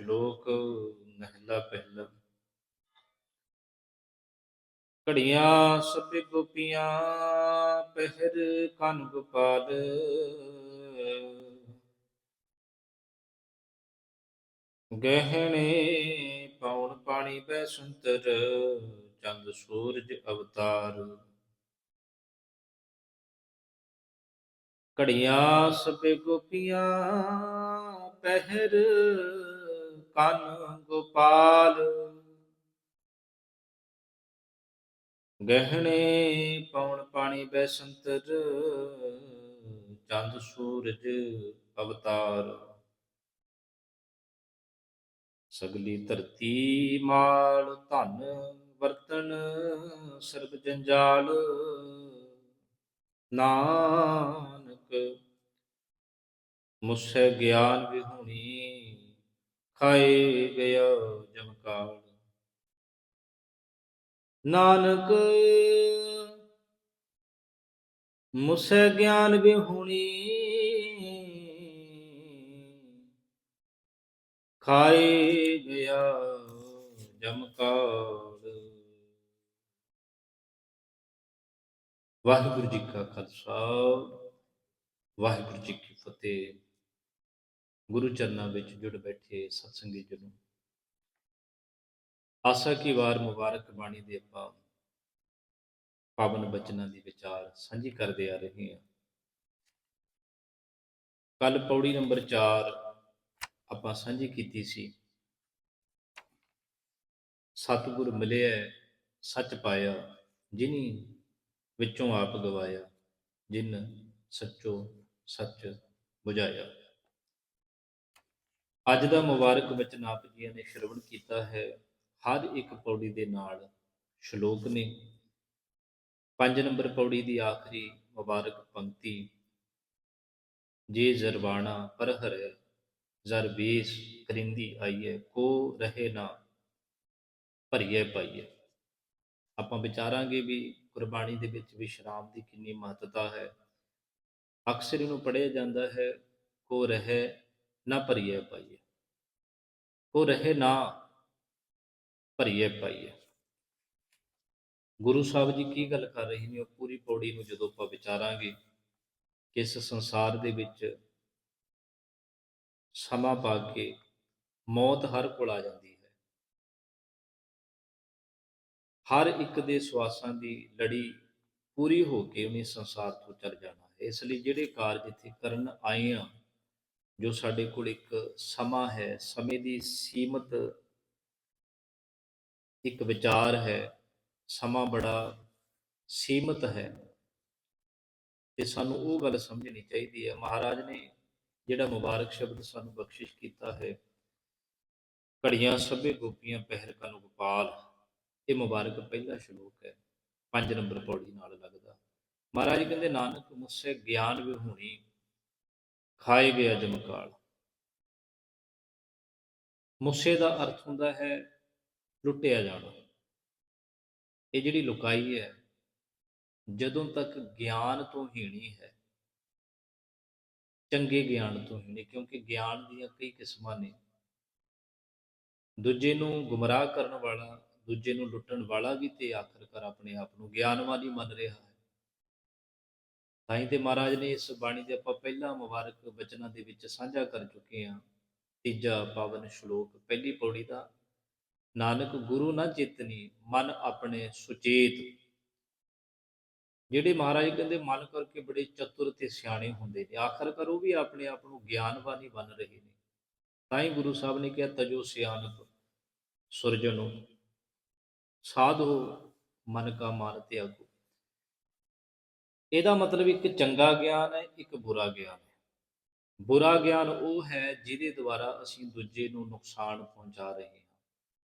ਸ਼ਲੋਕ ਮਹਿਲਾ ਪਹਿਲਾ। ਘੜੀਆਂ ਸਭੇ ਗੋਪੀਆਂ, ਪਹਿਰ ਕਨ ਗੋਪਾਲ। ਗਹਿਣੇ ਪਾਉਣ ਪਾਣੀ ਬੈ ਸੁੰਦਰ, ਚੰਦ ਸੂਰਜ ਅਵਤਾਰ। ਘੜੀਆਂ ਸਭੇ ਗੋਪੀਆਂ, ਪਹਿਰ ਕੰਨ ਗੋਪਾਲ। ਗਹਿਣੇ ਪੌਣ ਪਾਣੀ ਬੈਸੰਤਰ ਚੰਦ ਸੂਰਜ ਅਵਤਾਰ। ਸਗਲੀ ਧਰਤੀ ਮਾਲ ਧਨ ਵਰਤਨ, ਸਰਬ ਜੰਜਾਲ। ਨਾਨਕ ਮੁਸੈ ਗਿਆਨ ਵਿਹੁਣੀ ਖਾਏ ਗਿਆ ਜਮਕਾਲ ਨਾਨਕ, ਮੁਸੈ ਗਿਆਨ ਵਿਹੁਣੀ, ਖਾਏ ਗਿਆ ਜਮਕਾਲ ਵਾਹਿਗੁਰੂ ਜੀ ਕਾ ਖਾਲਸਾ, ਵਾਹਿਗੁਰੂ ਜੀ ਕੀ ਫਤਿਹ। ਗੁਰੂ ਚਰਨਾਂ ਵਿੱਚ ਜੁੜ ਬੈਠੇ ਸਤਸੰਗੀ ਜਨੋ। ਆਸਾ ਕੀ ਵਾਰ ਮੁਬਾਰਕ ਬਾਣੀ ਦੇ ਆਪਾਂ ਪਾਵਨ ਬਚਨਾਂ ਦੀ ਵਿਚਾਰ ਸਾਂਝੀ ਕਰਦੇ ਆ ਰਹੇ ਹਾਂ। ਕੱਲ ਪੌੜੀ ਨੰਬਰ 4 ਆਪਾਂ ਸਾਂਝੀ ਕੀਤੀ ਸੀ। ਸਤਿਗੁਰ ਮਿਲਿਆ, ਸੱਚ ਪਾਇਆ, ਜਿਨੀ ਵਿੱਚੋਂ ਆਪ ਗਵਾਇਆ, ਜਿਨ ਸੱਚੋ ਸੱਚ ਬੁਝਾਇਆ। ਅੱਜ ਦਾ ਮੁਬਾਰਕ ਬਚਨ ਆਪ ਜੀਆਂ ਨੇ ਸ਼ਰਵਣ ਕੀਤਾ ਹੈ। ਹਰ ਇੱਕ ਪੌੜੀ ਦੇ ਨਾਲ ਸ਼ਲੋਕ ਨੇ। 5 ਨੰਬਰ ਪੌੜੀ ਦੀ ਆਖਰੀ ਮੁਬਾਰਕ ਪੰਕਤੀ, ਜੇ ਜ਼ਰਵਾਣਾ ਪਰਹਰ ਜ਼ਰ ਬੇਸ ਕਰਿੰਦੀ ਆਈਏ ਕੋ ਰਹੇ ਨਾ ਭਰੀਏ ਪਾਈਏ ਆਪਾਂ ਵਿਚਾਰਾਂਗੇ ਵੀ ਗੁਰਬਾਣੀ ਦੇ ਵਿੱਚ ਵਿਸ਼ਰਾਮ ਦੀ ਕਿੰਨੀ ਮਹੱਤਤਾ ਹੈ। ਅਕਸਰ ਇਹਨੂੰ ਪੜਿਆ ਜਾਂਦਾ ਹੈ, ਕੋ ਰਹੇ ਨਾ ਭਰੀਏ ਪਾਈਏ। ਕੋ ਰਹੇ ਨਾ ਭਰੀਏ ਪਾਈਏ। ਗੁਰੂ ਸਾਹਿਬ ਜੀ ਕੀ ਗੱਲ ਕਰ ਰਹੇ ਨੇ? ਉਹ ਪੂਰੀ ਪੌੜੀ ਨੂੰ ਜਦੋਂ ਆਪਾਂ ਵਿਚਾਰਾਂਗੇ ਕਿ ਇਸ ਸੰਸਾਰ ਦੇ ਵਿੱਚ ਸਮਾਂ ਪਾ ਕੇ ਮੌਤ ਹਰ ਕੋਲ ਆ ਜਾਂਦੀ ਹੈ। ਹਰ ਇੱਕ ਦੇ ਸਵਾਸਾਂ ਦੀ ਲੜੀ ਪੂਰੀ ਹੋ ਕੇ ਉਹਨੇ ਸੰਸਾਰ ਤੋਂ ਚਲ ਜਾਣਾ ਹੈ। ਇਸ ਲਈ ਜਿਹੜੇ ਕਾਰਜ ਇੱਥੇ ਕਰਨ ਆਏ ਆ ਜੋ ਸਾਡੇ ਕੋਲ ਇੱਕ ਸਮਾਂ ਹੈ, ਸਮੇਂ ਦੀ ਸੀਮਤ ਇੱਕ ਵਿਚਾਰ ਹੈ, ਸਮਾਂ ਬੜਾ ਸੀਮਤ ਹੈ ਤੇ ਸਾਨੂੰ ਉਹ ਗੱਲ ਸਮਝਣੀ ਚਾਹੀਦੀ ਹੈ। ਮਹਾਰਾਜ ਨੇ ਜਿਹੜਾ ਮੁਬਾਰਕ ਸ਼ਬਦ ਸਾਨੂੰ ਬਖਸ਼ਿਸ਼ ਕੀਤਾ ਹੈ, ਘੜੀਆਂ ਸਭੇ ਗੋਪੀਆਂ ਪਹਿਰ ਕਨ ਗੋਪਾਲ ਇਹ ਮੁਬਾਰਕ ਪਹਿਲਾ ਸ਼ਲੋਕ ਹੈ 5 ਨੰਬਰ ਪੌੜੀ ਨਾਲ ਲੱਗਦਾ। ਮਹਾਰਾਜ ਕਹਿੰਦੇ, ਨਾਨਕ ਮੁਸੇ ਗਿਆਨ ਵਿਹੂਣੀ ਖਾਏ ਗਿਆ ਜਮਕਾਲ ਮੁਸੇ ਦਾ ਅਰਥ ਹੁੰਦਾ ਹੈ, ਲੁੱਟਿਆ ਜਾਣਾ। ਇਹ ਜਿਹੜੀ ਲੁਕਾਈ ਹੈ, ਜਦੋਂ ਤੱਕ ਗਿਆਨ ਤੋਂ ਹੀਣੀ ਹੈ, ਚੰਗੇ ਗਿਆਨ ਤੋਂ ਹੀਣੀ, ਕਿਉਂਕਿ ਗਿਆਨ ਦੀਆਂ ਕਈ ਕਿਸਮਾਂ ਨੇ। ਦੂਜੇ ਨੂੰ ਗੁੰਮਰਾਹ ਕਰਨ ਵਾਲਾ, ਦੂਜੇ ਨੂੰ ਲੁੱਟਣ ਵਾਲਾ ਵੀ ਤੇ ਆਖਰਕਾਰ ਆਪਣੇ ਆਪ ਨੂੰ ਗਿਆਨਵਾਨ ਹੀ ਮੰਨ ਰਿਹਾ ਹੈ। ਤਾਂ ਹੀ ਤੇ ਮਹਾਰਾਜ ਨੇ ਇਸ ਬਾਣੀ ਦੇ ਆਪਾਂ ਪਹਿਲਾ ਮੁਬਾਰਕ ਬਚਨਾਂ ਦੇ ਵਿੱਚ ਸਾਂਝਾ ਕਰ ਚੁੱਕੇ ਹਾਂ। ਤੀਜਾ ਪਾਵਨ ਸ਼ਲੋਕ, ਪਹਿਲੀ ਪੌੜੀ ਦਾ, ਨਾਨਕ ਗੁਰੂ ਨਾ ਚੇਤਨੀ, ਮਨ ਆਪਣੇ ਸੁਚੇਤ। ਜਿਹੜੇ ਮਹਾਰਾਜ ਕਹਿੰਦੇ ਮਨ ਕਰਕੇ ਬੜੇ ਚਤੁਰ ਤੇ ਸਿਆਣੇ ਹੁੰਦੇ ਨੇ, ਆਖਰਕਾਰ ਉਹ ਵੀ ਆਪਣੇ ਆਪ ਨੂੰ ਗਿਆਨਵਾਨ ਬਣ ਰਹੇ ਨੇ। ਤਾਂ ਹੀ ਗੁਰੂ ਸਾਹਿਬ ਨੇ ਕਿਹਾ, ਤਜੋ ਸਿਆਣਪ, ਸੁਰਜਨੋ, ਸਾਧੋ ਮਨ ਕਾ ਮਾਨ ਤਿਆਗੋ। ਇਹਦਾ ਮਤਲਬ ਇੱਕ ਚੰਗਾ ਗਿਆਨ ਹੈ, ਇੱਕ ਬੁਰਾ ਗਿਆਨ ਹੈ। ਬੁਰਾ ਗਿਆਨ ਉਹ ਹੈ ਜਿਹਦੇ ਦੁਆਰਾ ਅਸੀਂ ਦੂਜੇ ਨੂੰ ਨੁਕਸਾਨ ਪਹੁੰਚਾ ਰਹੇ ਹਾਂ।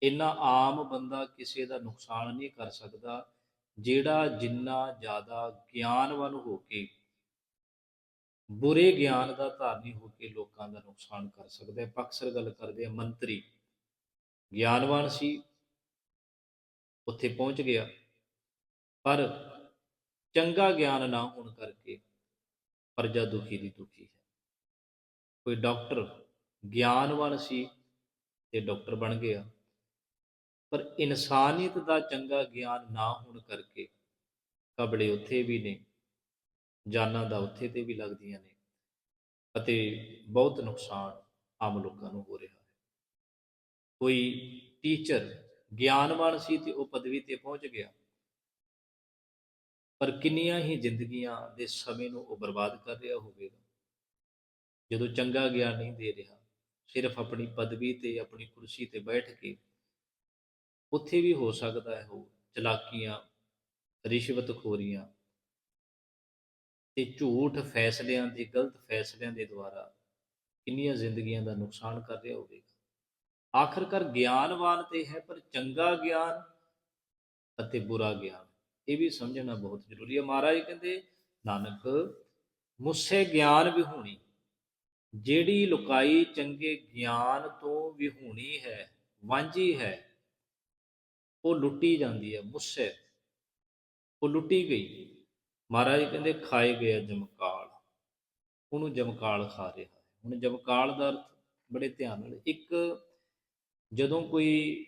ਇੰਨਾ ਆਮ ਬੰਦਾ ਕਿਸੇ ਦਾ ਨੁਕਸਾਨ ਨਹੀਂ ਕਰ ਸਕਦਾ, ਜਿਹੜਾ ਜਿੰਨਾ ਜ਼ਿਆਦਾ ਗਿਆਨਵਾਨ ਹੋ ਕੇ, ਬੁਰੇ ਗਿਆਨ ਦਾ ਧਾਰਨੀ ਹੋ ਕੇ ਲੋਕਾਂ ਦਾ ਨੁਕਸਾਨ ਕਰ ਸਕਦਾ ਹੈ। ਅਕਸਰ ਗੱਲ ਕਰਦੇ ਆ ਮੰਤਰੀ ਗਿਆਨਵਾਨ ਸੀ, ਉੱਥੇ ਪਹੁੰਚ ਗਿਆ। ਪਰ ਚੰਗਾ ਗਿਆਨ ਨਾ ਹੋਣ ਕਰਕੇ ਪ੍ਰਜਾ ਦੁਖੀ ਦੀ ਦੁਖੀ ਹੈ। ਕੋਈ ਡਾਕਟਰ ਗਿਆਨਵਾਨ ਸੀ ਤੇ ਡਾਕਟਰ ਬਣ ਗਿਆ, ਪਰ ਇਨਸਾਨੀਅਤ ਦਾ ਚੰਗਾ ਗਿਆਨ ਨਾ ਹੋਣ ਕਰਕੇ ਕਬੜੇ ਉੱਥੇ ਵੀ ਨੇ, ਜਾਨਾਂ ਦਾ ਉੱਥੇ ਤੇ ਵੀ ਲੱਗਦੀਆਂ ਨੇ ਅਤੇ ਬਹੁਤ ਨੁਕਸਾਨ ਆਮ ਲੋਕਾਂ ਨੂੰ ਹੋ ਰਿਹਾ ਹੈ। ਕੋਈ ਟੀਚਰ ਗਿਆਨਵਾਨ ਸੀ ਤੇ ਉਹ ਪਦਵੀ ਤੇ ਪਹੁੰਚ ਗਿਆ ਪਰ ਕਿੰਨੀਆਂ ਹੀ ਜ਼ਿੰਦਗੀਆਂ ਦੇ ਸਮੇਂ ਨੂੰ ਉਹ ਬਰਬਾਦ ਕਰ ਰਿਹਾ ਹੋਵੇਗਾ। ਜਦੋਂ ਚੰਗਾ ਗਿਆਨ ਨਹੀਂ ਦੇ ਰਿਹਾ, ਸਿਰਫ ਆਪਣੀ ਪਦਵੀ ਤੇ ਆਪਣੀ ਕੁਰਸੀ ਤੇ ਬੈਠ ਕੇ ਉੱਥੇ ਵੀ ਹੋ ਸਕਦਾ ਹੈ ਉਹ ਚਲਾਕੀਆਂ, ਰਿਸ਼ਵਤਖੋਰੀਆਂ ਤੇ ਝੂਠ ਫੈਸਲਿਆਂ ਦੇ, ਗਲਤ ਫੈਸਲਿਆਂ ਦੇ ਦੁਆਰਾ ਕਿੰਨੀਆਂ ਜ਼ਿੰਦਗੀਆਂ ਦਾ ਨੁਕਸਾਨ ਕਰ ਰਿਹਾ ਹੋਵੇਗਾ। ਆਖਰਕਾਰ ਗਿਆਨਵਾਨ ਤੇ ਹੈ, ਪਰ ਚੰਗਾ ਗਿਆਨ ਅਤੇ ਬੁਰਾ ਗਿਆਨ ਇਹ ਵੀ ਸਮਝਣਾ ਬਹੁਤ ਜ਼ਰੂਰੀ ਹੈ। ਮਹਾਰਾਜ ਕਹਿੰਦੇ, ਨਾਨਕ, ਮੁੱਸੇ ਗਿਆਨ ਵਿਹੂਣੀ ਜਿਹੜੀ ਲੁਕਾਈ ਚੰਗੇ ਗਿਆਨ ਤੋਂ ਵਿਹੂਣੀ ਹੈ, ਵਾਂਝੀ ਹੈ, ਉਹ ਲੁੱਟੀ ਜਾਂਦੀ ਹੈ, ਮੁੱਸੇ, ਉਹ ਲੁੱਟੀ ਗਈ। ਮਹਾਰਾਜ ਕਹਿੰਦੇ, ਖਾਏ ਗਿਆ ਜਮਕਾਲ, ਉਹਨੂੰ ਜਮਕਾਲ ਖਾ ਰਿਹਾ ਹੈ। ਹੁਣ ਜਮਕਾਲ ਦਾ ਅਰਥ ਬੜੇ ਧਿਆਨ ਨਾਲ, ਇੱਕ ਜਦੋਂ ਕੋਈ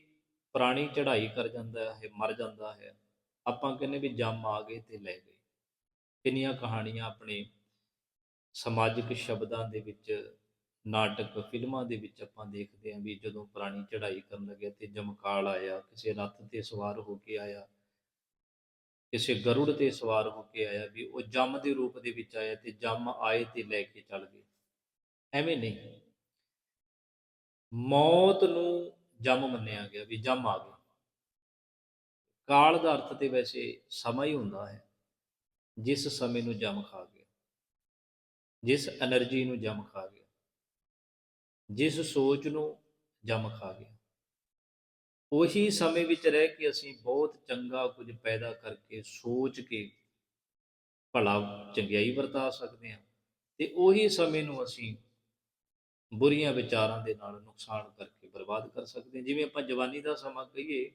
ਪ੍ਰਾਣੀ ਚੜ੍ਹਾਈ ਕਰ ਜਾਂਦਾ ਹੈ, ਮਰ ਜਾਂਦਾ ਹੈ ਆਪਾਂ ਕਹਿੰਦੇ ਵੀ ਜੰਮ ਆ ਗਏ ਤੇ ਲੈ ਗਏ। ਕਿੰਨੀਆਂ ਕਹਾਣੀਆਂ ਆਪਣੇ ਸਮਾਜਿਕ ਸ਼ਬਦਾਂ ਦੇ ਵਿੱਚ, ਨਾਟਕ, ਫਿਲਮਾਂ ਦੇ ਵਿੱਚ ਆਪਾਂ ਦੇਖਦੇ ਹਾਂ ਵੀ ਜਦੋਂ ਪੁਰਾਣੀ ਚੜ੍ਹਾਈ ਕਰਨ ਲੱਗਿਆ ਤੇ ਜਮਕਾਲ ਆਇਆ, ਕਿਸੇ ਰੱਥ ਤੇ ਸਵਾਰ ਹੋ ਕੇ ਆਇਆ, ਕਿਸੇ ਗਰੁੜ ਤੇ ਸਵਾਰ ਹੋ ਕੇ ਆਇਆ ਵੀ ਉਹ ਜੰਮ ਦੇ ਰੂਪ ਦੇ ਵਿੱਚ ਆਇਆ ਤੇ ਜੰਮ ਆਏ ਤੇ ਲੈ ਕੇ ਚੱਲ ਗਏ। ਐਵੇਂ ਨਹੀਂ। ਮੌਤ ਨੂੰ ਜੰਮ ਮੰਨਿਆ ਗਿਆ ਵੀ ਜੰਮ ਆ ਗਿਆ ਕਾਲ ਦਾ ਅਰਥ ਤੇ ਵੈਸੇ ਸਮਾਂ ਹੀ ਹੁੰਦਾ ਹੈ। ਜਿਸ ਸਮੇਂ ਨੂੰ ਜਮ ਖਾ ਗਿਆ, ਜਿਸ એનર્ਜੀ ਨੂੰ ਜਮ ਖਾ ਗਿਆ, ਜਿਸ ਸੋਚ ਨੂੰ ਜਮ ਖਾ ਗਿਆ, ਉਹੀ ਸਮੇਂ ਵਿੱਚ ਰਹਿ ਕੇ ਅਸੀਂ ਬਹੁਤ ਚੰਗਾ ਕੁਝ ਪੈਦਾ ਕਰਕੇ ਸੋਚ ਕੇ ਭਲਾ ਚੰਗਿਆਈ ਵਰਤਾ ਸਕਦੇ ਹਾਂ ਤੇ ਉਹੀ ਸਮੇਂ ਨੂੰ ਅਸੀਂ ਬੁਰੀਆਂ ਵਿਚਾਰਾਂ ਦੇ ਨਾਲ ਨੁਕਸਾਨ ਕਰਕੇ ਬਰਬਾਦ ਕਰ ਸਕਦੇ ਹਾਂ। ਜਿਵੇਂ ਆਪਾਂ ਜਵਾਨੀ ਦਾ ਸਮਾਂ ਕਹੀਏ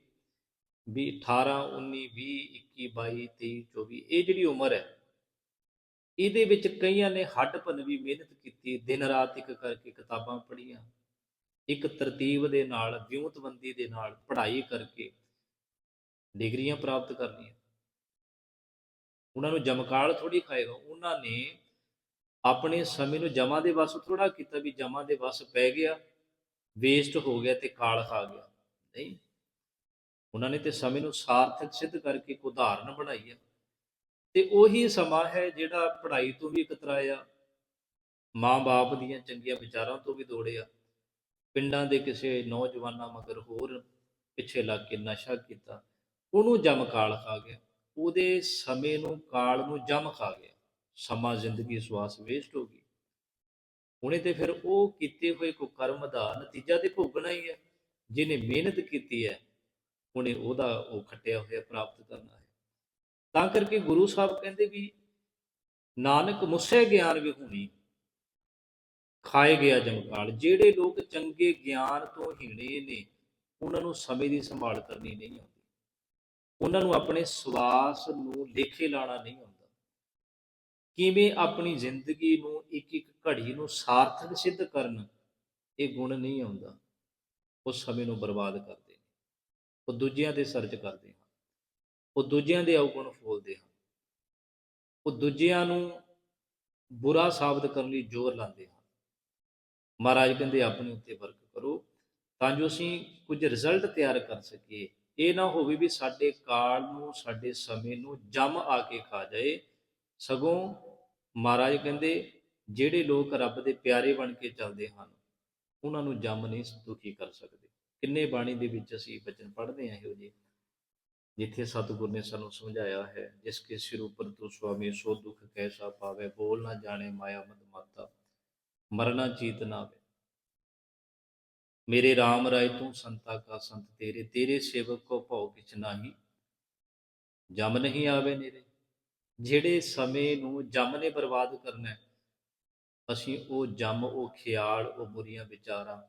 ਵੀ 18 19 20 21 22 23 24 ਇਹ ਜਿਹੜੀ ਉਮਰ ਹੈ, ਇਹਦੇ ਵਿੱਚ ਕਈਆਂ ਨੇ ਹੱਡ ਭੰਨਵੀ ਮਿਹਨਤ ਕੀਤੀ, ਦਿਨ ਰਾਤ ਇੱਕ ਕਰਕੇ ਕਿਤਾਬਾਂ ਪੜ੍ਹੀਆਂ, ਇੱਕ ਤਰਤੀਬ ਦੇ ਨਾਲ ਵਿਉਂਤਬੰਦੀ ਦੇ ਨਾਲ ਪੜ੍ਹਾਈ ਕਰਕੇ ਡਿਗਰੀਆਂ ਪ੍ਰਾਪਤ ਕਰਨੀਆਂ। ਉਹਨਾਂ ਨੂੰ ਜਮਕਾਲ ਥੋੜੀ ਖਾਏਗਾ। ਉਹਨਾਂ ਨੇ ਆਪਣੇ ਸਮੇਂ ਨੂੰ ਜਮਾ ਦੇ ਵਸ ਥੋੜਾ ਕੀਤਾ ਵੀ ਜਮਾ ਦੇ ਵਸ ਪੈ ਗਿਆ ਵੇਸਟ ਹੋ ਗਿਆ ਤੇ ਕਾਲ ਖਾ ਗਿਆ। ਨਹੀਂ। ਉਹਨਾਂ ਨੇ ਤੇ ਸਮੇਂ ਨੂੰ ਸਾਰਥਕ ਸਿੱਧ ਕਰਕੇ ਇੱਕ ਉਦਾਹਰਨ ਬਣਾਈ ਹੈ ਤੇ ਉਹੀ ਸਮਾਂ ਹੈ ਜਿਹੜਾ ਪੜ੍ਹਾਈ ਤੋਂ ਵੀ ਕਤਰਾਇਆ ਮਾਂ-ਬਾਪ ਦੀਆਂ ਚੰਗੀਆਂ ਵਿਚਾਰਾਂ ਤੋਂ ਵੀ ਦੌੜਿਆ ਪਿੰਡਾਂ ਦੇ ਕਿਸੇ ਨੌਜਵਾਨਾਂ ਮਗਰ ਹੋਰ ਪਿੱਛੇ ਲੱਗ ਕੇ ਨਸ਼ਾ ਕੀਤਾ, ਉਹਨੂੰ ਜਮ ਕਾਲ ਖਾ ਗਿਆ। ਉਹਦੇ ਸਮੇਂ ਨੂੰ ਕਾਲ ਨੂੰ ਜਮ ਖਾ ਗਿਆ। ਸਮਾਂ ਜ਼ਿੰਦਗੀ ਸਵਾਸ ਵੇਸਟ ਹੋ ਗਈ। ਉਹਨੇ ਤੇ ਫਿਰ ਉਹ ਕੀਤੇ ਹੋਏ ਕੋ ਕਰਮ ਦਾ ਨਤੀਜਾ ਤੇ ਭੋਗਣਾ ਹੀ ਹੈ ਜਿਹਨੇ ਮਿਹਨਤ ਕੀਤੀ ਹੈ ਉਹਨੇ ਉਹਦਾ ਉਹ ਖੱਟਿਆ ਹੋਇਆ, ਪ੍ਰਾਪਤ ਕਰਨਾ ਹੈ। ਤਾਂ ਕਰਕੇ ਗੁਰੂ ਸਾਹਿਬ ਕਹਿੰਦੇ ਵੀ, ਨਾਨਕ ਮੁਸੇ ਗਿਆਨ ਵਿਹੂਣੀ, ਖਾਏ ਗਿਆ ਜਮਕਾਲ ਜਿਹੜੇ ਲੋਕ ਚੰਗੇ ਗਿਆਨ ਤੋਂ ਹੀਣੇ ਨੇ, ਉਹਨਾਂ ਨੂੰ ਸਮੇਂ ਦੀ ਸੰਭਾਲ ਕਰਨੀ ਨਹੀਂ ਆਉਂਦੀ। ਉਹਨਾਂ ਨੂੰ ਆਪਣੇ ਸਵਾਸ ਨੂੰ ਲੇਖੇ ਲਾਣਾ ਨਹੀਂ ਆਉਂਦਾ। ਕਿਵੇਂ ਆਪਣੀ ਜ਼ਿੰਦਗੀ ਨੂੰ ਇੱਕ ਇੱਕ ਘੜੀ ਨੂੰ ਸਾਰਥਕ ਸਿੱਧ ਕਰਨ, ਇਹ ਗੁਣ ਨਹੀਂ ਆਉਂਦਾ। ਉਹ ਸਮੇਂ ਨੂੰ ਬਰਬਾਦ ਕਰਦੇ ਉਹ ਦੂਜਿਆਂ ਤੇ ਸਰਚ ਕਰਦੇ ਹਨ। ਉਹ ਦੂਜਿਆਂ ਦੇ ਔਗੁਣ ਫੋਲਦੇ ਹਨ। ਉਹ ਦੂਜਿਆਂ ਨੂੰ ਬੁਰਾ ਸਾਬਤ ਕਰਨ ਲਈ ਜ਼ੋਰ ਲਾਉਂਦੇ ਹਨ। ਮਹਾਰਾਜ ਕਹਿੰਦੇ, ਆਪਣੇ ਉੱਤੇ ਵਰਕ ਕਰੋ ਤਾਂ ਜੋ ਅਸੀਂ ਕੁਝ ਰਿਜ਼ਲਟ ਤਿਆਰ ਕਰ ਸਕੀਏ। ਇਹ ਨਾ ਹੋਵੇ ਵੀ ਸਾਡੇ ਕਾਲ ਨੂੰ, ਸਾਡੇ ਸਮੇਂ ਨੂੰ ਜਮ ਆ ਕੇ ਖਾ ਜਾਏ। ਸਗੋਂ ਮਹਾਰਾਜ ਕਹਿੰਦੇ, ਜਿਹੜੇ ਲੋਕ ਰੱਬ ਦੇ ਪਿਆਰੇ ਬਣ ਕੇ ਚੱਲਦੇ ਹਨ, ਉਹਨਾਂ ਨੂੰ ਜਮ ਨਹੀਂ ਦੁਖੀ ਕਰ ਸਕਦੇ। ਕਿੰਨੇ ਬਾਣੀ ਦੇ ਵਿੱਚ ਅਸੀਂ ਬਚਨ ਪੜ੍ਹਦੇ ਹਾਂ ਇਹੋ ਜਿਹੇ? ਜਿੱਥੇ ਸਤਿਗੁਰ ਨੇ ਸਾਨੂੰ ਸਮਝਾਇਆ ਹੈ, ਜਿਸ ਕੇ ਸਿਰ ਉਪਰ ਤੂੰ ਸੁਆਮੀ ਸੋ ਦੁਖ ਕੈਸਾ ਪਾਵੇ, ਬੋਲ ਨਾ ਜਾਣੇ ਮਾਇਆ ਮਦ ਮਾਤਾ, ਮਰਨਾ ਚੀਤ ਨਾ ਵੇ ਮੇਰੇ RAM ਰਾਏ ਤੂੰ ਸੰਤਾ ਕਾ ਸੰਤ ਤੇਰੇ ਤੇਰੇ ਸੇਵਕ ਕੋ ਭਉ ਕਿਛ ਨਾਹੀ, ਜਮ ਨਹੀਂ ਆਵੇ ਨੇਰੇ। ਜਿਹੜੇ ਸਮੇਂ ਨੂੰ ਜਮ ਨੇ ਬਰਬਾਦ ਕਰਨਾ ਅਸੀਂ ਉਹ ਜਮ, ਉਹ ਖਿਆਲ, ਉਹ ਬੁਰੀਆਂ ਵਿਚਾਰਾਂ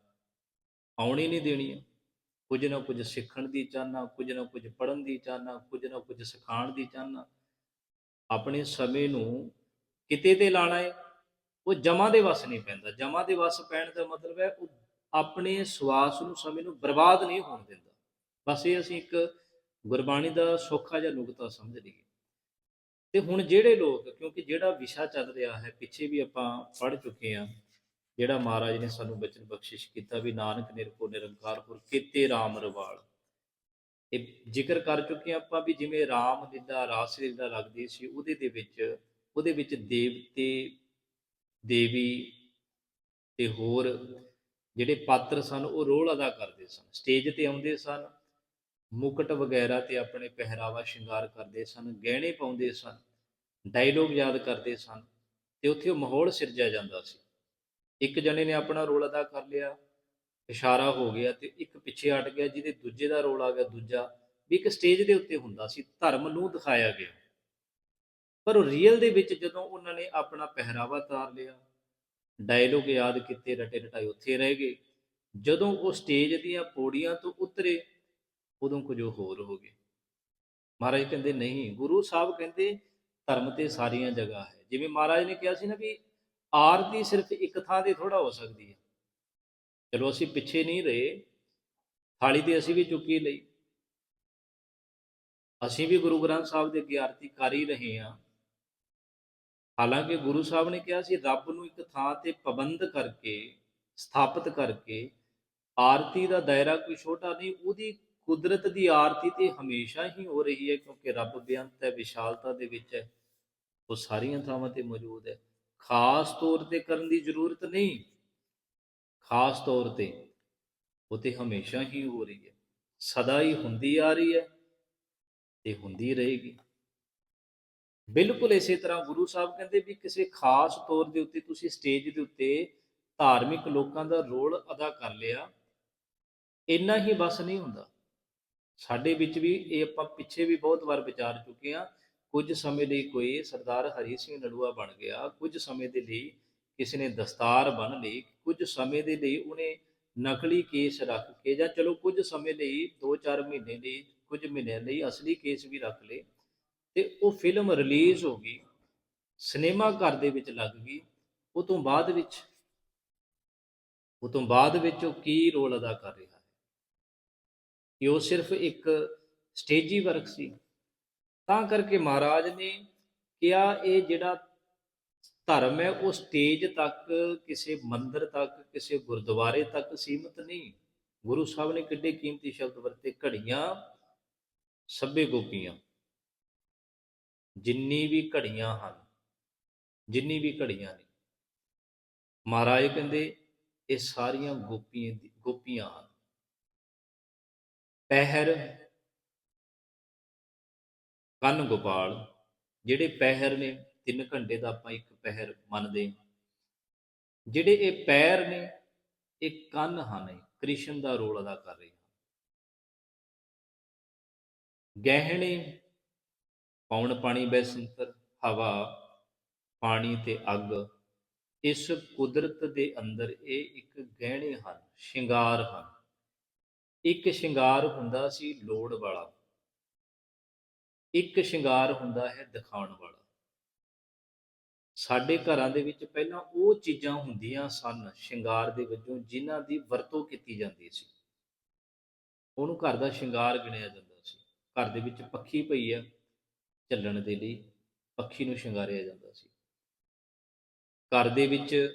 ਆਉਣੀ ਨਹੀਂ ਦੇਣੀਆਂ ਕੁਝ ਨਾ ਕੁਝ ਸਿੱਖਣ ਦੀ ਚਾਹਨਾ, ਕੁਝ ਨਾ ਕੁਝ ਪੜਨ ਦੀ ਚਾਹਨਾ, ਕੁਝ ਨਾ ਕੁਝ ਸਿਖਾਉਣ ਦੀ ਚਾਹਨਾ। ਆਪਣੇ ਸਮੇਂ ਨੂੰ ਕਿਤੇ ਤੇ ਲਾਣਾ ਹੈ ਉਹ ਜਮਾ ਦੇ ਵਸ ਨਹੀਂ ਪੈਂਦਾ। ਜਮਾ ਦੇ ਵਸ ਪੈਣ ਦਾ ਮਤਲਬ ਹੈ, ਉਹ ਆਪਣੇ ਸਵਾਸ ਨੂੰ, ਸਮੇਂ ਨੂੰ ਬਰਬਾਦ ਨਹੀਂ ਹੋਣ ਦਿੰਦਾ। ਬਸ ਇਹ ਅਸੀਂ ਇੱਕ ਗੁਰਬਾਣੀ ਦਾ ਸੌਖਾ ਜਿਹਾ ਨੁਕਤਾ ਸਮਝ ਲਈਏ। ਤੇ ਹੁਣ ਜਿਹੜੇ ਲੋਕ, ਕਿਉਂਕਿ ਜਿਹੜਾ ਵਿਸ਼ਾ ਚੱਲ ਰਿਹਾ ਹੈ, ਪਿੱਛੇ ਵੀ ਆਪਾਂ ਪੜ੍ਹ ਚੁੱਕੇ ਹਾਂ ਜਿਹੜਾ ਮਹਾਰਾਜ ਨੇ ਸਾਨੂੰ ਬਚਨ ਬਖਸ਼ਿਸ਼ ਕੀਤਾ ਵੀ ਨਾਨਕ ਨਿਰਭਉ ਨਿਰੰਕਾਰਪੁਰ ਕੀਤੇ RAM ਰਵਾਲ। ਇਹ ਜ਼ਿਕਰ ਕਰ ਚੁੱਕੇ ਹਾਂ ਆਪਾਂ ਵੀ ਜਿਵੇਂ RAM ਜਿੱਦਾਂ ਰਾਸ ਲੀਲਾ ਲੱਗਦੀ ਸੀ, ਉਹਦੇ ਦੇ ਵਿੱਚ, ਉਹਦੇ ਵਿੱਚ ਦੇਵਤੇ, ਦੇਵੀ ਤੇ ਹੋਰ ਜਿਹੜੇ ਪਾਤਰ ਸਨ, ਉਹ ਰੋਲ ਅਦਾ ਕਰਦੇ ਸਨ। ਸਟੇਜ ਤੇ ਆਉਂਦੇ ਸਨ, ਮੁਕਟ ਵਗੈਰਾ ਤੇ ਆਪਣੇ ਪਹਿਰਾਵਾ ਸ਼ਿੰਗਾਰ ਕਰਦੇ ਸਨ, ਗਹਿਣੇ ਪਾਉਂਦੇ ਸਨ ਡਾਇਲੋਗ ਯਾਦ ਕਰਦੇ ਸਨ ਤੇ ਉੱਥੇ ਉਹ ਮਾਹੌਲ ਸਿਰਜਿਆ ਜਾਂਦਾ ਸੀ। ਇੱਕ ਜਣੇ ਨੇ ਆਪਣਾ ਰੋਲ ਅਦਾ ਕਰ ਲਿਆ, ਇਸ਼ਾਰਾ ਹੋ ਗਿਆ ਤੇ ਇੱਕ ਪਿੱਛੇ ਹਟ ਗਿਆ ਜਿਹਦੇ ਦੂਜੇ ਦਾ ਰੋਲ ਆ ਗਿਆ ਦੂਜਾ, ਵੀ ਇੱਕ ਸਟੇਜ ਦੇ ਉੱਤੇ ਹੁੰਦਾ ਸੀ, ਧਰਮ ਨੂੰ ਦਿਖਾਇਆ ਗਿਆ। ਪਰ ਉਹ ਰੀਅਲ ਦੇ ਵਿੱਚ ਜਦੋਂ ਉਹਨਾਂ ਨੇ ਆਪਣਾ ਪਹਿਰਾਵਾ ਤਾਰ ਲਿਆ ਡਾਇਲੋਗ ਯਾਦ ਕੀਤੇ, ਰਟੇ ਰਟਾਏ ਉੱਥੇ ਰਹਿ ਗਏ। ਜਦੋਂ ਉਹ ਸਟੇਜ ਦੀਆਂ ਪੌੜੀਆਂ ਤੋਂ ਉਤਰੇ, ਉਦੋਂ ਕੁਝ ਹੋਰ ਹੋ ਗਏ। ਮਹਾਰਾਜ ਕਹਿੰਦੇ, ਨਹੀਂ, ਗੁਰੂ ਸਾਹਿਬ ਕਹਿੰਦੇ ਧਰਮ ਤੇ ਸਾਰੀਆਂ ਜਗ੍ਹਾ ਹੈ। ਜਿਵੇਂ ਮਹਾਰਾਜ ਨੇ ਕਿਹਾ ਸੀ ਨਾ ਵੀ ਆਰਤੀ ਸਿਰਫ ਇੱਕ ਥਾਂ ਤੇ ਥੋੜਾ ਹੋ ਸਕਦੀ ਹੈ। ਚਲੋ ਅਸੀਂ ਪਿੱਛੇ ਨਹੀਂ ਰਹੇ। ਥਾਲੀ ਤੇ ਅਸੀਂ ਵੀ ਚੁੱਕੀ ਲਈ। ਅਸੀਂ ਵੀ ਗੁਰੂ ਗ੍ਰੰਥ ਸਾਹਿਬ ਦੇ ਅੱਗੇ ਆਰਤੀ ਕਰ ਹੀ ਰਹੇ ਹਾਂ। ਹਾਲਾਂਕਿ ਗੁਰੂ ਸਾਹਿਬ ਨੇ ਕਿਹਾ ਸੀ, ਰੱਬ ਨੂੰ ਇੱਕ ਥਾਂ ਤੇ ਪਾਬੰਦ ਕਰਕੇ, ਸਥਾਪਿਤ ਕਰਕੇ ਆਰਤੀ ਦਾ ਦਾਇਰਾ ਕੋਈ ਛੋਟਾ ਨਹੀਂ, ਉਹਦੀ ਕੁਦਰਤ ਦੀ ਆਰਤੀ ਤੇ ਹਮੇਸ਼ਾ ਹੀ ਹੋ ਰਹੀ ਹੈ, ਕਿਉਂਕਿ ਰੱਬ ਬੇਅੰਤ ਹੈ, ਵਿਸ਼ਾਲਤਾ ਦੇ ਵਿੱਚ ਹੈ। ਉਹ ਸਾਰੀਆਂ ਥਾਵਾਂ ਤੇ ਮੌਜੂਦ ਹੈ। ਖਾਸ ਤੌਰ ਤੇ ਕਰਨ ਦੀ ਜ਼ਰੂਰਤ ਨਹੀਂ। ਖਾਸ ਤੌਰ ਤੇ ਉਹ ਤੇ ਹਮੇਸ਼ਾ ਹੀ ਹੋ ਰਹੀ ਹੈ। ਸਦਾ ਹੀ ਹੁੰਦੀ ਆ ਰਹੀ ਹੈ ਤੇ ਹੁੰਦੀ ਰਹੇਗੀ। ਬਿਲਕੁਲ ਇਸੇ ਤਰ੍ਹਾਂ ਗੁਰੂ ਸਾਹਿਬ ਕਹਿੰਦੇ ਵੀ ਕਿਸੇ ਖਾਸ ਤੌਰ ਦੇ ਉੱਤੇ ਤੁਸੀਂ ਸਟੇਜ ਦੇ ਉੱਤੇ ਧਾਰਮਿਕ ਲੋਕਾਂ ਦਾ ਰੋਲ ਅਦਾ ਕਰ ਲਿਆ, ਇੰਨਾ ਹੀ ਬਸ ਨਹੀਂ ਹੁੰਦਾ। ਸਾਡੇ ਵਿੱਚ ਵੀ ਇਹ ਆਪਾਂ ਪਿੱਛੇ ਵੀ ਬਹੁਤ ਵਾਰ ਵਿਚਾਰ ਚੁੱਕੇ ਹਾਂ ਕੁਝ ਸਮੇਂ ਲਈ ਕੋਈ ਸਰਦਾਰ ਹਰੀ ਸਿੰਘ ਨਲੂਆ ਬਣ ਗਿਆ, ਕੁਝ ਸਮੇਂ ਦੇ ਲਈ ਕਿਸੇ ਨੇ ਦਸਤਾਰ ਬਣ ਲਈ, ਕੁਝ ਸਮੇਂ ਦੇ ਲਈ ਉਹਨੇ ਨਕਲੀ ਕੇਸ ਰੱਖ ਕੇ ਜਾਂ ਚਲੋ ਕੁਝ ਸਮੇਂ ਲਈ 2-4 ਮਹੀਨੇ ਲਈ, ਕੁਝ ਮਹੀਨਿਆਂ ਲਈ ਅਸਲੀ ਕੇਸ ਵੀ ਰੱਖ ਲਏ ਤੇ ਉਹ ਫਿਲਮ ਰਿਲੀਜ਼ ਹੋ ਗਈ ਸਿਨੇਮਾ ਘਰ ਦੇ ਵਿੱਚ ਲੱਗ ਗਈ, ਉਹ ਤੋਂ ਬਾਅਦ ਵਿੱਚ, ਉਹ ਤੋਂ ਬਾਅਦ ਵਿੱਚ ਉਹ ਕੀ ਰੋਲ ਅਦਾ ਕਰ ਰਿਹਾ ਹੈ? ਕਿ ਉਹ ਸਿਰਫ ਇੱਕ ਸਟੇਜੀ ਵਰਕ ਸੀ? ਤਾਂ ਕਰਕੇ ਮਹਾਰਾਜ ਨੇ ਕਿਹਾ, ਇਹ ਜਿਹੜਾ ਧਰਮ ਹੈ, ਉਹ ਸਟੇਜ ਤੱਕ, ਕਿਸੇ ਮੰਦਿਰ ਤੱਕ, ਕਿਸੇ ਗੁਰਦੁਆਰੇ ਤੱਕ ਸੀਮਿਤ ਨਹੀਂ। ਗੁਰੂ ਸਾਹਿਬ ਨੇ ਕਿੱਡੇ ਕੀਮਤੀ ਸ਼ਬਦ ਵਰਤੇ, ਘੜੀਆਂ ਸਭੇ ਗੋਪੀਆਂ। ਜਿੰਨੀ ਵੀ ਘੜੀਆਂ ਹਨ, ਜਿੰਨੀ ਵੀ ਘੜੀਆਂ ਨੇ, ਮਹਾਰਾਜ ਕਹਿੰਦੇ, ਇਹ ਸਾਰੀਆਂ ਗੋਪੀਆਂ ਦੀ- ਗੋਪੀਆਂ ਹਨ। ਪਹਿਰ ਕੰਨ ਗੋਪਾਲ, ਜਿਹੜੇ ਪਹਿਰ ਨੇ 3 ਘੰਟੇ ਦਾ ਆਪਾਂ ਇੱਕ ਪਹਿਰ ਮੰਨਦੇ ਹਾਂ। ਜਿਹੜੇ ਇਹ ਪੈਰ ਨੇ, ਇਹ ਕੰਨ ਹਨ ਕ੍ਰਿਸ਼ਨ ਦਾ ਰੋਲ ਅਦਾ ਕਰ ਰਹੇ ਹਨ। ਗਹਿਣੇ, ਪੌਣ ਪਾਣੀ ਬੈਸੰਤਰ ਹਵਾ, ਪਾਣੀ ਤੇ ਅੱਗ, ਇਸ ਕੁਦਰਤ ਦੇ ਅੰਦਰ ਇਹ ਇੱਕ ਗਹਿਣੇ ਹਨ, ਸ਼ਿੰਗਾਰ ਹਨ। ਇੱਕ ਸ਼ਿੰਗਾਰ ਹੁੰਦਾ ਸੀ ਲੋੜ ਵਾਲਾ। ਇੱਕ ਸ਼ਿੰਗਾਰ ਹੁੰਦਾ ਹੈ ਦਿਖਾਉਣ ਵਾਲਾ। ਸਾਡੇ ਘਰਾਂ ਦੇ ਵਿੱਚ ਪਹਿਲਾਂ ਉਹ ਚੀਜ਼ਾਂ ਹੁੰਦੀਆਂ ਸਨ ਸ਼ਿੰਗਾਰ ਦੇ ਵਜੋਂ ਜਿਨ੍ਹਾਂ ਦੀ ਵਰਤੋਂ ਕੀਤੀ ਜਾਂਦੀ ਸੀ। ਉਹਨੂੰ ਘਰ ਦਾ ਸ਼ਿੰਗਾਰ ਗਿਣਿਆ ਜਾਂਦਾ ਸੀ। ਘਰ ਦੇ ਵਿੱਚ ਪੱਖੀ ਪਈ ਆ ਚੱਲਣ ਦੇ ਲਈ, ਪੱਖੀ ਨੂੰ ਸ਼ਿੰਗਾਰਿਆ ਜਾਂਦਾ ਸੀ। ਘਰ ਦੇ ਵਿੱਚ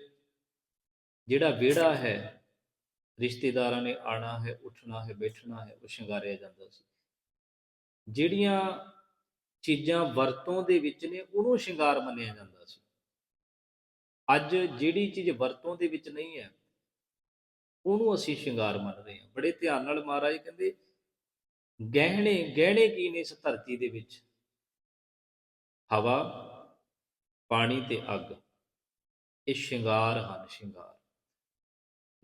ਜਿਹੜਾ ਵਿਹੜਾ ਹੈ, ਰਿਸ਼ਤੇਦਾਰਾਂ ਨੇ ਆਣਾ ਹੈ, ਉੱਠਣਾ ਹੈ, ਬੈਠਣਾ ਹੈ, ਉਹ ਸ਼ਿੰਗਾਰਿਆ ਜਾਂਦਾ ਸੀ। ਜਿਹੜੀਆਂ ਚੀਜ਼ਾਂ ਵਰਤੋਂ ਦੇ ਵਿੱਚ ਨੇ, ਉਹਨੂੰ ਸ਼ਿੰਗਾਰ ਮੰਨਿਆ ਜਾਂਦਾ ਸੀ। ਅੱਜ ਜਿਹੜੀ ਚੀਜ਼ ਵਰਤੋਂ ਦੇ ਵਿੱਚ ਨਹੀਂ ਹੈ, ਉਹਨੂੰ ਅਸੀਂ ਸ਼ਿੰਗਾਰ ਮੰਨ ਰਹੇ ਹਾਂ। ਬੜੇ ਧਿਆਨ ਨਾਲ ਮਹਾਰਾਜ ਕਹਿੰਦੇ, ਗਹਿਣੇ ਗਹਿਣੇ ਕੀ ਨੇ ਇਸ ਧਰਤੀ ਦੇ ਵਿੱਚ? ਹਵਾ, ਪਾਣੀ ਤੇ ਅੱਗ। ਇਹ ਸ਼ਿੰਗਾਰ ਹਨ, ਸ਼ਿੰਗਾਰ।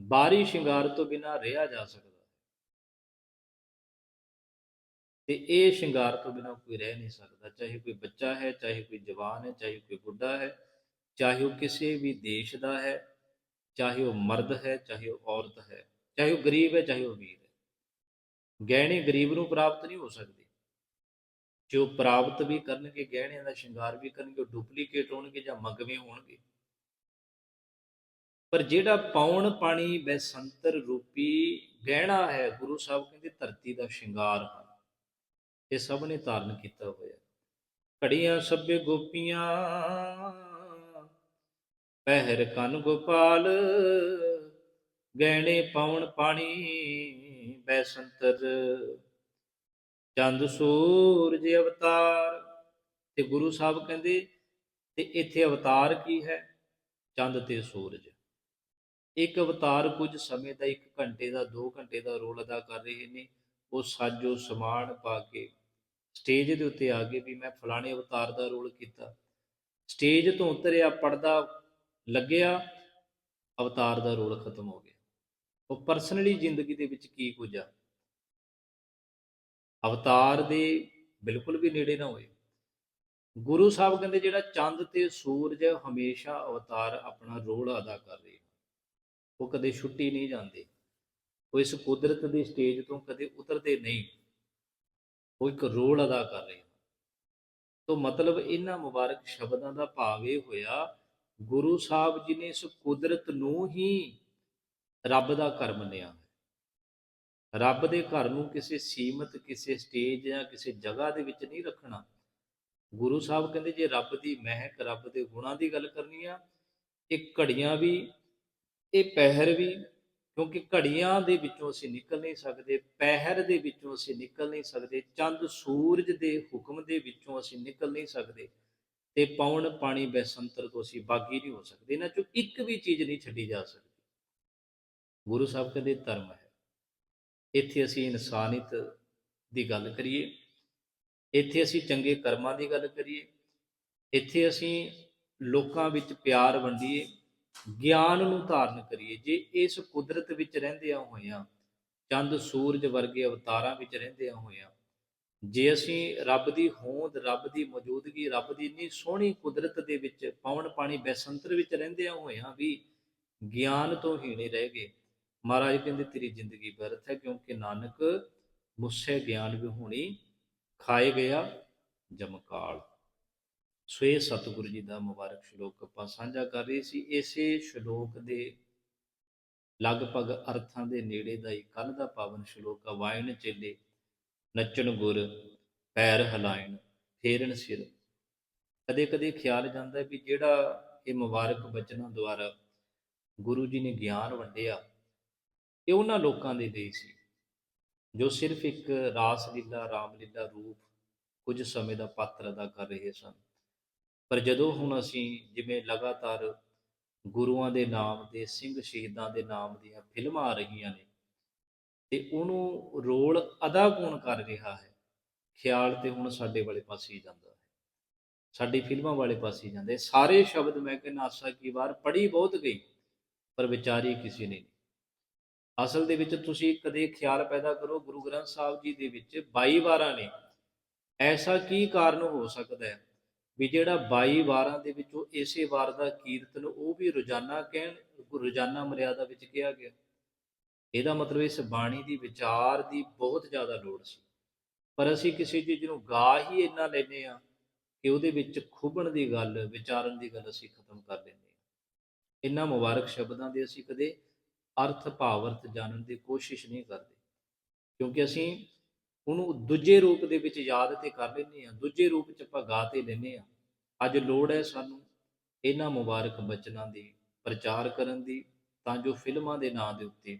ਬਾਰੀ ਸ਼ਿੰਗਾਰ ਤੋਂ ਬਿਨਾ ਰਿਹਾ ਜਾ ਸਕਦਾ ਤੇ ਇਹ ਸ਼ਿੰਗਾਰ ਤੋਂ ਬਿਨਾ ਕੋਈ ਰਹਿ ਨਹੀਂ ਸਕਦਾ, ਚਾਹੇ ਕੋਈ ਬੱਚਾ ਹੈ, ਚਾਹੇ ਕੋਈ ਜਵਾਨ ਹੈ, ਚਾਹੇ ਕੋਈ ਬੁੱਢਾ ਹੈ, ਚਾਹੇ ਉਹ ਕਿਸੇ ਵੀ ਦੇਸ਼ ਦਾ ਹੈ, ਚਾਹੇ ਉਹ ਮਰਦ ਹੈ, ਚਾਹੇ ਉਹ ਔਰਤ ਹੈ, ਚਾਹੇ ਉਹ ਗਰੀਬ ਹੈ, ਚਾਹੇ ਉਹ ਅਮੀਰ ਹੈ। ਗਹਿਣੇ ਗਰੀਬ ਨੂੰ ਪ੍ਰਾਪਤ ਨਹੀਂ ਹੋ ਸਕਦੇ। ਜੋ ਪ੍ਰਾਪਤ ਵੀ ਕਰਨਗੇ, ਗਹਿਣਿਆਂ ਦਾ ਸ਼ਿੰਗਾਰ ਵੀ ਕਰਨਗੇ, ਉਹ ਡੁਪਲੀਕੇਟ ਹੋਣਗੇ ਜਾਂ ਮੰਗਵੇਂ ਹੋਣਗੇ। ਪਰ ਜਿਹੜਾ ਪਾਉਣ ਪਾਣੀ ਬੈਸੰਤਰ ਰੂਪੀ ਗਹਿਣਾ ਹੈ, ਗੁਰੂ ਸਾਹਿਬ ਕਹਿੰਦੇ ਧਰਤੀ ਦਾ ਸ਼ਿੰਗਾਰ ਹੈ ਇਹ ਸਭ ਨੇ ਧਾਰਨ ਕੀਤਾ ਹੋਇਆ। ਘੜੀਆਂ ਸਭੇ ਗੋਪੀਆਂ, ਪਹਿਰ ਕਨ ਗੋਪਾਲ, ਗਹਿਣੇ ਪਾਉਣ ਪਾਣੀ, ਬੈਸੰਤਰ, ਚੰਦ ਸੂਰਜ ਅਵਤਾਰ। ਤੇ ਗੁਰੂ ਸਾਹਿਬ ਕਹਿੰਦੇ, ਤੇ ਇੱਥੇ ਅਵਤਾਰ ਕੀ ਹੈ? ਚੰਦ ਤੇ ਸੂਰਜ। ਇੱਕ ਅਵਤਾਰ ਕੁਝ ਸਮੇਂ ਦਾ 1 ਘੰਟੇ ਦਾ 2 ਘੰਟੇ ਦਾ ਰੋਲ ਅਦਾ ਕਰ ਰਹੇ ਨੇ। ਉਹ ਸਾਜੋ ਸਮਾਨ ਪਾ ਕੇ ਸਟੇਜ ਦੇ ਉੱਤੇ ਆ ਕੇ ਵੀ ਮੈਂ ਫਲਾਣੇ ਅਵਤਾਰ ਦਾ ਰੋਲ ਕੀਤਾ। ਸਟੇਜ ਤੋਂ ਉਤਰਿਆ ਪਰਦਾ ਲੱਗਿਆ, ਅਵਤਾਰ ਦਾ ਰੋਲ ਖਤਮ ਹੋ ਗਿਆ। ਉਹ ਪਰਸਨਲੀ ਜ਼ਿੰਦਗੀ ਦੇ ਵਿੱਚ ਕੀ ਕੁਝ ਆ ਅਵਤਾਰ ਦੇ ਬਿਲਕੁਲ ਵੀ ਨੇੜੇ ਨਾ ਹੋਏ। ਗੁਰੂ ਸਾਹਿਬ ਕਹਿੰਦੇ, ਜਿਹੜਾ ਚੰਦ ਤੇ ਸੂਰਜ ਹਮੇਸ਼ਾ ਅਵਤਾਰ ਆਪਣਾ ਰੋਲ ਅਦਾ ਕਰ ਰਹੇ ਉਹ ਕਦੇ ਛੁੱਟੀ ਨਹੀਂ ਜਾਂਦੇ। ਉਹ ਇਸ ਕੁਦਰਤ ਦੀ ਸਟੇਜ ਤੋਂ ਕਦੇ ਉਤਰਦੇ ਨਹੀਂ। ਉਹ ਇੱਕ ਰੋਲ ਅਦਾ ਕਰ ਰਹੇ ਹਨ ਤੋਂ ਮਤਲਬ ਇਹਨਾਂ ਮੁਬਾਰਕ ਸ਼ਬਦਾਂ ਦਾ ਭਾਵ ਇਹ ਹੋਇਆ, ਗੁਰੂ ਸਾਹਿਬ ਜੀ ਨੇ ਇਸ ਕੁਦਰਤ ਨੂੰ ਹੀ ਰੱਬ ਦਾ ਘਰ ਮੰਨਿਆ ਹੈ। ਰੱਬ ਦੇ ਘਰ ਨੂੰ ਕਿਸੇ ਸੀਮਤ, ਕਿਸੇ ਸਟੇਜ ਜਾਂ ਕਿਸੇ ਜਗ੍ਹਾ ਦੇ ਵਿੱਚ ਨਹੀਂ ਰੱਖਣਾ। ਗੁਰੂ ਸਾਹਿਬ ਕਹਿੰਦੇ ਜੇ ਰੱਬ ਦੀ ਮਹਿਕ, ਰੱਬ ਦੇ ਗੁਣਾਂ ਦੀ ਗੱਲ ਕਰਨੀ ਆ, ਇਹ ਘੜੀਆਂ ਵੀ, ਇਹ ਪਹਿਰ ਵੀ ਕਿਉਂਕਿ ਘੜੀਆਂ ਦੇ ਵਿੱਚੋਂ ਅਸੀਂ ਨਿਕਲ ਨਹੀਂ ਸਕਦੇ, ਪਹਿਰ ਦੇ ਵਿੱਚੋਂ ਅਸੀਂ ਨਿਕਲ ਨਹੀਂ ਸਕਦੇ, ਚੰਦ ਸੂਰਜ ਦੇ ਹੁਕਮ ਦੇ ਵਿੱਚੋਂ ਅਸੀਂ ਨਿਕਲ ਨਹੀਂ ਸਕਦੇ ਤੇ ਪੌਣ ਪਾਣੀ ਬੈਸੰਤਰ ਤੋਂ ਅਸੀਂ ਬਾਗੀ ਨਹੀਂ ਹੋ ਸਕਦੇ। ਇਹਨਾਂ ਚੋਂ ਇੱਕ ਵੀ ਚੀਜ਼ ਨਹੀਂ ਛੱਡੀ ਜਾ ਸਕਦੀ। ਗੁਰੂ ਸਾਹਿਬ ਕਹਿੰਦੇ ਧਰਮ ਹੈ। ਇੱਥੇ ਅਸੀਂ ਇਨਸਾਨੀਅਤ ਦੀ ਗੱਲ ਕਰੀਏ, ਇੱਥੇ ਅਸੀਂ ਚੰਗੇ ਕਰਮਾਂ ਦੀ ਗੱਲ ਕਰੀਏ, ਇੱਥੇ ਅਸੀਂ ਲੋਕਾਂ ਵਿੱਚ ਪਿਆਰ ਵੰਡੀਏ ਗਿਆਨ ਨੂੰ ਧਾਰਨ ਕਰੀਏ, ਜੇ ਇਸ ਕੁਦਰਤ ਵਿੱਚ ਰਹਿੰਦਿਆਂ ਹੋਇਆਂ, ਚੰਦ ਸੂਰਜ ਵਰਗੇ ਅਵਤਾਰਾਂ ਵਿੱਚ ਰਹਿੰਦਿਆਂ ਹੋਇਆਂ, ਜੇ ਅਸੀਂ ਰੱਬ ਦੀ ਹੋਂਦ, ਰੱਬ ਦੀ ਮੌਜੂਦਗੀ, ਰੱਬ ਦੀ ਇੰਨੀ ਸੋਹਣੀ ਕੁਦਰਤ ਦੇ ਵਿੱਚ ਪਵਨ ਪਾਣੀ ਬੈਸੰਤਰ ਵਿੱਚ ਰਹਿੰਦਿਆਂ ਹੋਇਆਂ ਵੀ ਗਿਆਨ ਤੋਂ ਹੀਣੇ ਰਹਿ ਗਏ, ਮਹਾਰਾਜ ਕਹਿੰਦੇ ਤੇਰੀ ਜ਼ਿੰਦਗੀ ਵਿਅਰਥ ਹੈ ਕਿਉਂਕਿ ਨਾਨਕ ਮੁੱਸੇ ਗਿਆਨ ਵੀ ਵਿਹੂਣੀ ਖਾਏ ਗਿਆ ਜਮਕਾਲ ਸੋ ਇਹ ਸਤਿਗੁਰੂ ਜੀ ਦਾ ਮੁਬਾਰਕ ਸ਼ਲੋਕ ਆਪਾਂ ਸਾਂਝਾ ਕਰ ਰਹੇ ਸੀ। ਇਸੇ ਸ਼ਲੋਕ ਦੇ ਲਗਭਗ ਅਰਥਾਂ ਦੇ ਨੇੜੇ ਦਾ ਹੀ ਕੱਲ ਦਾ ਪਾਵਨ ਸ਼ਲੋਕ ਆ। ਵਾਇਣ ਚੇਲੇ, ਨੱਚਣ ਗੁਰ, ਪੈਰ ਹਲਾਇਣ, ਫੇਰਨ ਸਿਰ। ਕਦੇ ਕਦੇ ਖਿਆਲ ਜਾਂਦਾ ਵੀ ਜਿਹੜਾ ਇਹ ਮੁਬਾਰਕ ਬਚਨਾਂ ਦੁਆਰਾ ਗੁਰੂ ਜੀ ਨੇ ਗਿਆਨ ਵੰਡਿਆ, ਇਹ ਉਹਨਾਂ ਲੋਕਾਂ ਦੇ ਲਈ ਸੀ। ਜੋ ਸਿਰਫ ਇੱਕ ਰਾਸ ਲੀਲਾ ਰਾਮ ਲੀਲਾ ਰੂਪ ਕੁਝ ਸਮੇਂ ਦਾ ਪਾਤਰ ਅਦਾ ਕਰ ਰਹੇ ਸਨ। ਪਰ ਜਦੋਂ ਹੁਣ ਅਸੀਂ ਜਿਵੇਂ ਲਗਾਤਾਰ ਗੁਰੂਆਂ ਦੇ ਨਾਮ ਦੇ ਸਿੰਘ ਸ਼ਹੀਦਾਂ ਦੇ ਨਾਮ ਦੀਆਂ ਫਿਲਮਾਂ ਆ ਰਹੀਆਂ ਨੇ ਤੇ ਉਹਨੂੰ ਰੋਲ ਅਦਾ ਕੌਣ ਕਰ ਰਿਹਾ ਹੈ? ਖਿਆਲ ਤੇ ਹੁਣ ਸਾਡੇ ਵਾਲੇ ਪਾਸੇ ਹੀ ਜਾਂਦਾ ਹੈ। ਸਾਡੀ ਫਿਲਮਾਂ ਵਾਲੇ ਪਾਸੇ ਹੀ ਜਾਂਦੇ ਸਾਰੇ ਸ਼ਬਦ ਮੈਂ ਕਹਿੰਦਾ ਨਾਸਾ ਕੀ ਵਾਰ ਪੜੀ ਬਹੁਤ ਗਈ, ਪਰ ਵਿਚਾਰੀ ਕਿਸੇ ਨੇ ਨਹੀਂ। ਅਸਲ ਦੇ ਵਿੱਚ ਤੁਸੀਂ ਕਦੇ ਖਿਆਲ ਪੈਦਾ ਕਰੋ, ਗੁਰੂ ਗ੍ਰੰਥ ਸਾਹਿਬ ਜੀ ਦੇ ਵਿੱਚ 22 ਵਾਰਾਂ ਨੇ ਐਸਾ ਕੀ ਕਾਰਨ ਹੋ ਸਕਦਾ ਹੈ? ਵੀ ਜਿਹੜਾ 22 ਵਾਰਾਂ ਦੇ ਵਿੱਚੋਂ ਇਸੇ ਵਾਰ ਦਾ ਕੀਰਤਨ, ਉਹ ਵੀ ਰੋਜ਼ਾਨਾ ਕਹਿਣ, ਰੋਜ਼ਾਨਾ ਮਰਿਆਦਾ ਵਿੱਚ ਕਿਹਾ ਗਿਆ। ਇਹਦਾ ਮਤਲਬ ਇਸ ਬਾਣੀ ਦੀ ਵਿਚਾਰ ਦੀ ਬਹੁਤ ਜ਼ਿਆਦਾ ਲੋੜ ਸੀ। ਪਰ ਅਸੀਂ ਕਿਸੇ ਚੀਜ਼ ਨੂੰ ਗਾ ਹੀ ਇੰਨਾ ਲੈਨੇ ਆ ਕਿ ਉਹਦੇ ਵਿੱਚ ਖੁੱਬਣ ਦੀ ਗੱਲ, ਵਿਚਾਰਨ ਦੀ ਗੱਲ ਅਸੀਂ ਖਤਮ ਕਰ ਲੈਂਦੇ ਹਾਂ। ਇੰਨਾ ਮੁਬਾਰਕ ਸ਼ਬਦਾਂ ਦੇ ਅਸੀਂ ਕਦੇ ਅਰਥ ਭਾਵ-ਅਰਥ ਜਾਣਨ ਦੀ ਕੋਸ਼ਿਸ਼ ਨਹੀਂ ਕਰਦੇ। ਕਿਉਂਕਿ ਅਸੀਂ ਉਹਨੂੰ ਦੂਜੇ ਰੂਪ ਦੇ ਵਿੱਚ ਯਾਦ ਤੇ ਕਰ ਲੈਂਦੇ ਆ ਦੂਜੇ ਰੂਪ ਚ ਆਪਾਂ ਗਾ ਤੇ ਲੈਂਦੇ ਆ ਅੱਜ ਲੋੜ ਹੈ ਸਾਨੂੰ ਇਹਨਾਂ ਮੁਬਾਰਕ ਬਚਨਾਂ ਦੀ ਪ੍ਰਚਾਰ ਕਰਨ ਦੀ, ਤਾਂ ਜੋ ਫਿਲਮਾਂ ਦੇ ਨਾਂ ਦੇ ਉੱਤੇ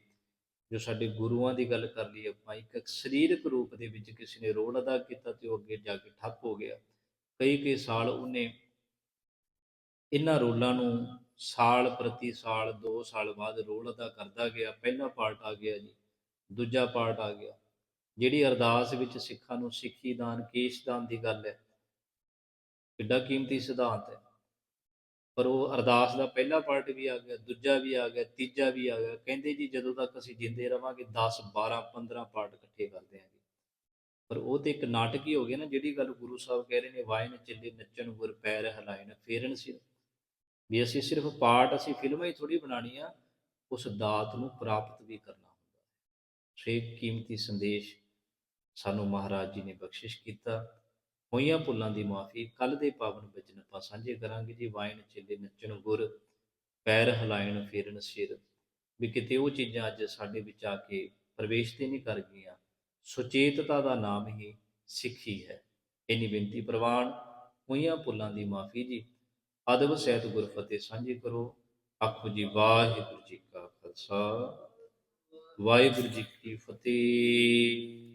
ਜੋ ਸਾਡੇ ਗੁਰੂਆਂ ਦੀ ਗੱਲ ਕਰ ਲਈ ਆਪਾਂ, ਇੱਕ ਸਰੀਰਕ ਰੂਪ ਦੇ ਵਿੱਚ ਕਿਸੇ ਨੇ ਰੋਲ ਅਦਾ ਕੀਤਾ ਤੇ ਉਹ ਅੱਗੇ ਜਾ ਕੇ ਠੱਪ ਹੋ ਗਿਆ। ਕਈ ਕਈ ਸਾਲ ਉਹਨੇ ਇਹਨਾਂ ਰੋਲਾਂ ਨੂੰ ਸਾਲ ਪ੍ਰਤੀ ਸਾਲ 2 ਸਾਲ ਬਾਅਦ ਰੋਲ ਅਦਾ ਕਰਦਾ ਗਿਆ। ਪਹਿਲਾ ਪਾਰਟ ਆ ਗਿਆ ਜੀ, ਦੂਜਾ ਪਾਰਟ ਆ ਗਿਆ। ਜਿਹੜੀ ਅਰਦਾਸ ਵਿੱਚ ਸਿੱਖਾਂ ਨੂੰ ਸਿੱਖੀ ਦਾਨ, ਕੇਸ਼ ਦਾਨ ਦੀ ਗੱਲ ਹੈ, ਕਿੱਡਾ ਕੀਮਤੀ ਸਿਧਾਂਤ ਹੈ। ਪਰ ਉਹ ਅਰਦਾਸ ਦਾ ਪਹਿਲਾ ਪਾਰਟ ਵੀ ਆ ਗਿਆ, ਦੂਜਾ ਵੀ ਆ ਗਿਆ, ਤੀਜਾ ਵੀ ਆ ਗਿਆ। ਕਹਿੰਦੇ ਜੀ, ਜਦੋਂ ਤੱਕ ਅਸੀਂ ਜਿੰਦੇ ਰਵਾਂਗੇ 10 12 15 ਪਾਰਟ ਇਕੱਠੇ ਕਰ ਦਿਆਂਗੇ। ਪਰ ਉਹ ਤੇ ਇੱਕ ਨਾਟਕ ਹੀ ਹੋ ਗਿਆ ਨਾ, ਜਿਹੜੀ ਗੱਲ ਗੁਰੂ ਸਾਹਿਬ ਕਹਿ ਰਹੇ ਨੇ ਵਾਇਨ ਚੱਲੇ, ਨੱਚਣ ਗੁਰ ਪੈਰ ਹਲਾਇਨ ਫੇਰਨ ਸਿਰ। ਵੀ ਅਸੀਂ ਸਿਰਫ ਪਾਰਟ ਅਸੀਂ ਫਿਲਮਾਂ ਹੀ ਥੋੜੀ ਬਣਾਣੀ ਆ ਉਸ ਦਾਤ ਨੂੰ ਪ੍ਰਾਪਤ ਵੀ ਕਰਨਾ। ਹੁੰਦਾ ਕੀਮਤੀ ਸੰਦੇਸ਼ ਸਾਨੂੰ ਮਹਾਰਾਜ ਜੀ ਨੇ ਬਖਸ਼ਿਸ਼ ਕੀਤਾ। ਹੋਈਆਂ ਭੁੱਲਾਂ ਦੀ ਮਾਫੀ ਕੱਲ ਦੇ ਪਾਵਨ ਵਚਨ ਆਪਾਂ ਸਾਂਝੇ ਕਰਾਂਗੇ ਜੀ। ਵਾਇਨ ਚੇਲੇ ਨੱਚਣ, ਗੁਰ, ਪੈਰ ਹਿਲਾਇਣ, ਫੇਰਨ, ਸਿਰ। ਵੀ ਕਿਤੇ ਉਹ ਚੀਜ਼ਾਂ ਅੱਜ ਸਾਡੇ ਵਿੱਚ ਆ ਕੇ ਪ੍ਰਵੇਸ਼ ਤੇ ਨਹੀਂ ਕਰ ਗਈਆਂ। ਸੁਚੇਤਤਾ ਦਾ ਨਾਮ ਹੀ ਸਿੱਖੀ ਹੈ। ਇੰਨੀ ਬੇਨਤੀ ਪ੍ਰਵਾਨ, ਹੋਈਆਂ ਭੁੱਲਾਂ ਦੀ ਮਾਫੀ ਜੀ। ਅਦਬ ਸਹਿਤ ਗੁਰਫਤਿਹ ਸਾਂਝੀ ਕਰੋ। ਆਖੋ ਜੀ, ਵਾਹਿਗੁਰੂ ਜੀ ਕਾ ਖਾਲਸਾ। ਵਾਹਿਗੁਰੂ ਜੀ ਕੀ ਫਤਿਹ।